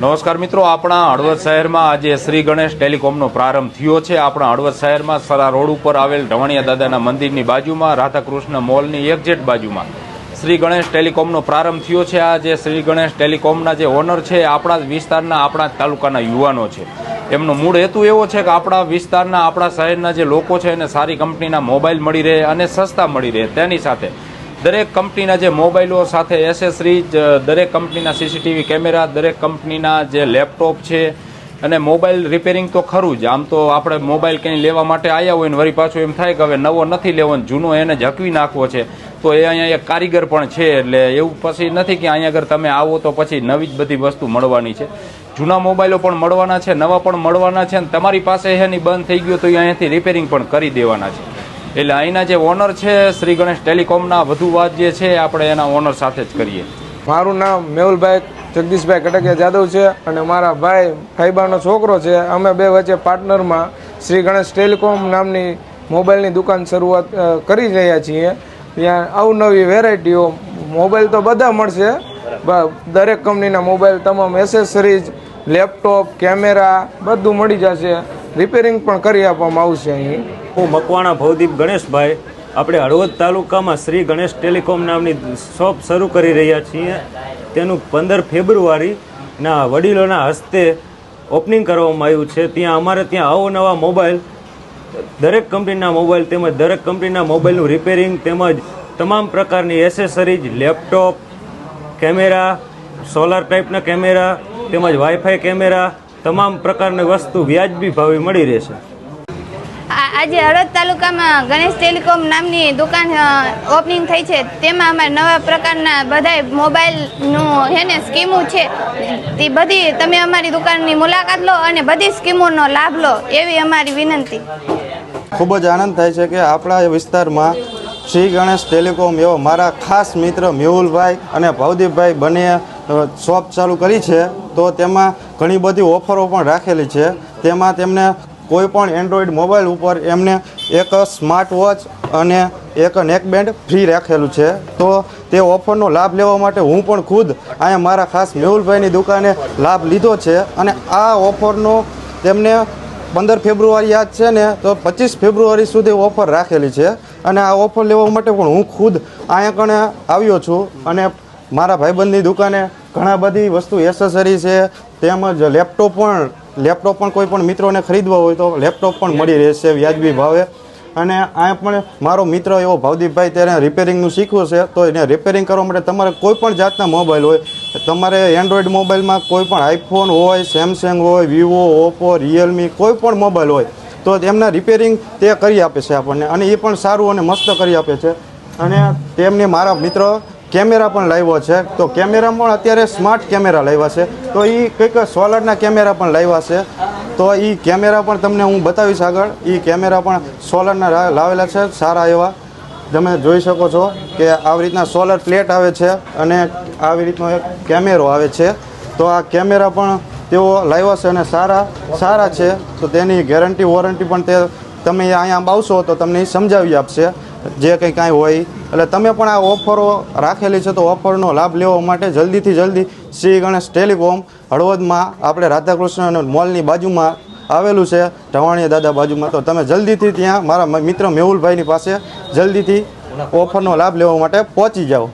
નમસ્કાર મિત્રો, આપણા હળવદ શહેરમાં આજે શ્રી ગણેશ ટેલિકોમનો પ્રારંભ થયો છે. આપણા હળવદ શહેરમાં સરા રોડ ઉપર આવેલ ઢવાણિયા દાદાના મંદિરની બાજુમાં, રાધાકૃષ્ણ મોલની એક્ઝેટ બાજુમાં શ્રી ગણેશ ટેલિકોમનો પ્રારંભ થયો છે. આ જે શ્રી ગણેશ ટેલિકોમના જે ઓનર છે આપણા વિસ્તારના આપણા તાલુકાના યુવાનો છે. એમનો મૂળ હેતુ એવો છે કે આપણા વિસ્તારના, આપણા શહેરના જે લોકો છે, એને સારી કંપનીના મોબાઈલ મળી રહે અને સસ્તા મળી રહે. તેની સાથે દરેક કંપનીના જે મોબાઈલો સાથે એસેસરીઝ દરેક કંપનીના સીસીટીવી કેમેરા, દરેક કંપનીના જે લેપટોપ છે અને મોબાઈલ રિપેરિંગ તો ખરું જ. આમ તો આપણે મોબાઈલ કંઈ લેવા માટે આવ્યા હોય ને વળી પાછું એમ થાય કે હવે નવો નથી લેવો ને જૂનો એને ઝકવી નાખવો છે. તો એ અહીંયા એક કારીગર પણ છે એટલે એવું પછી નથી કે અહીંયા આગળ તમે આવો તો પછી નવી જ બધી વસ્તુ મળવાની છે. જૂના મોબાઈલો પણ મળવાના છે, નવા પણ મળવાના છે અને તમારી પાસે એની બંધ થઈ ગયો તો એ અહીંયાથી રિપેરિંગ પણ કરી દેવાના છે. એટલે અહીંના જે ઓનર છે, શ્રી ગણેશ ટેલિકોમના વધુ વાત જે છે, આપણે એના ઓનર સાથે જ કરીએ. મારું નામ મેહુલભાઈ જગદીશભાઈ કટકિયા જાદવ છે અને મારા ભાઈ ભાઈબાનો છોકરો છે. અમે બે વચ્ચે પાર્ટનરમાં શ્રી ગણેશ ટેલિકોમ નામની મોબાઈલની દુકાન શરૂઆત કરી રહ્યા છીએ. ત્યાં અવનવી વેરાયટીઓ મોબાઈલ તો બધા મળશે. દરેક કંપનીના મોબાઈલ તમામ એસેસરીઝ, લેપટોપ, કેમેરા બધું મળી જશે. રિપેરિંગ પણ કરી આપવામાં આવશે અહીં. હું મકવાણા ભવદીપ ગણેશભાઈ. આપણે હળવદ તાલુકામાં શ્રી ગણેશ ટેલિકોમ નામની શોપ શરૂ કરી રહ્યા છીએ. તેનું પંદર ફેબ્રુઆરીના વડીલોના હસ્તે ઓપનિંગ કરવામાં આવ્યું છે. ત્યાં અમારે ત્યાં અવનવા મોબાઈલ, દરેક કંપનીના મોબાઈલ તેમજ દરેક કંપનીના મોબાઈલનું રિપેરિંગ તેમજ તમામ પ્રકારની એસેસરીઝ, લેપટોપ, કેમેરા, સોલાર ટાઈપના કેમેરા તેમજ વાઈફાઈ કેમેરા, તમામ પ્રકારની વસ્તુ વ્યાજબી ભાવે મળી રહેશે. આજે હળદ તાલુકામાં ગણેશ ટેલિકોમ નામની દુકાન ઓપનિંગ થઈ છે. તેમાં અમારે નવા પ્રકારના બધાય મોબાઈલનું હે ને સ્કીમો છે. તે બધી તમે અમારી દુકાનની મુલાકાત લો અને બધી સ્કીમોનો લાભ લો એવી અમારી વિનંતી. ખૂબ જ આનંદ થાય છે કે આપણા વિસ્તારમાં શ્રી ગણેશ ટેલિકોમ એવો મારા ખાસ મિત્ર મેહુલભાઈ અને ભવદીપભાઈ બંને શોપ ચાલુ કરી છે. તો તેમાં ઘણી બધી ઓફરો પણ રાખેલી છે. તેમાં તેમને કોઈ પણ એન્ડ્રોઈડ મોબાઈલ ઉપર એમને એક સ્માર્ટ વોચ અને એક નેકબેન્ડ ફ્રી રાખેલું છે. તો તે ઓફરનો લાભ લેવા માટે હું પણ ખુદ અહીંયા મારા ખાસ મેહુલભાઈની દુકાને લાભ લીધો છે અને આ ઓફરનો તેમને પંદર ફેબ્રુઆરી યાદ છે ને તો પચીસ ફેબ્રુઆરી સુધી ઓફર રાખેલી છે. અને આ ઓફર લેવા માટે પણ હું ખુદ અહીંયા કણે આવ્યો છું અને મારા ભાઈબંધની દુકાને ઘણા બધી વસ્તુ એસેસરી છે, તેમજ લેપટોપ પણ લેપટોપ પણ કોઈ પણ મિત્રોને ખરીદવા હોય તો લેપટોપ પણ મળી રહેશે વ્યાજબી ભાવે. અને આ પણ મારો મિત્ર એવો ભાવદીપભાઈ તેને રિપેરિંગનું શીખવું છે, તો એને રિપેરિંગ કરવા માટે તમારે કોઈ પણ જાતના મોબાઈલ હોય, તમારે એન્ડ્રોઈડ મોબાઈલમાં કોઈ પણ આઈફોન હોય સેમસંગ હોય વિવો ઓપ્પો રિયલમી કોઈ પણ મોબાઈલ હોય, તો તેમના રિપેરિંગ તે કરી આપે છે આપણને. અને એ પણ સારું અને મસ્ત કરી આપે છે. અને તેમને મારા મિત્ર કેમેરા પણ લાવ્યો છે. તો કેમેરા પણ અત્યારે સ્માર્ટ કેમેરા લાવ્યા છે. તો એ કંઈક સોલરના કેમેરા પણ લાવ્યા છે. તો એ કેમેરા પણ તમને હું બતાવીશ આગળ. એ કેમેરા પણ સોલરના લાવેલા છે, સારા એવા. તમે જોઈ શકો છો કે આવી રીતના સોલર પ્લેટ આવે છે અને આવી રીતનો એક કેમેરો આવે છે. તો આ કેમેરા પણ તેઓ લાવ્યા છે અને સારા સારા છે. તો તેની ગેરંટી, વોરંટી પણ તે તમે અહીંયા આવશો તો તમને એ સમજાવી આપશે. જે કંઈ કાંઈ હોય, એટલે તમે પણ આ ઓફરો રાખેલી છે તો ઓફરનો લાભ લેવા માટે જલ્દીથી જલ્દી શ્રી ગણેશ ટેલિકોમ હળવદમાં આપણે રાધાકૃષ્ણ મોલની બાજુમાં આવેલું છે, ઢવાણીયા દાદા બાજુમાં. તો તમે જલ્દીથી ત્યાં મારા મિત્ર મેહુલભાઈની પાસે જલ્દીથી ઓફરનો લાભ લેવા માટે પહોંચી જાઓ.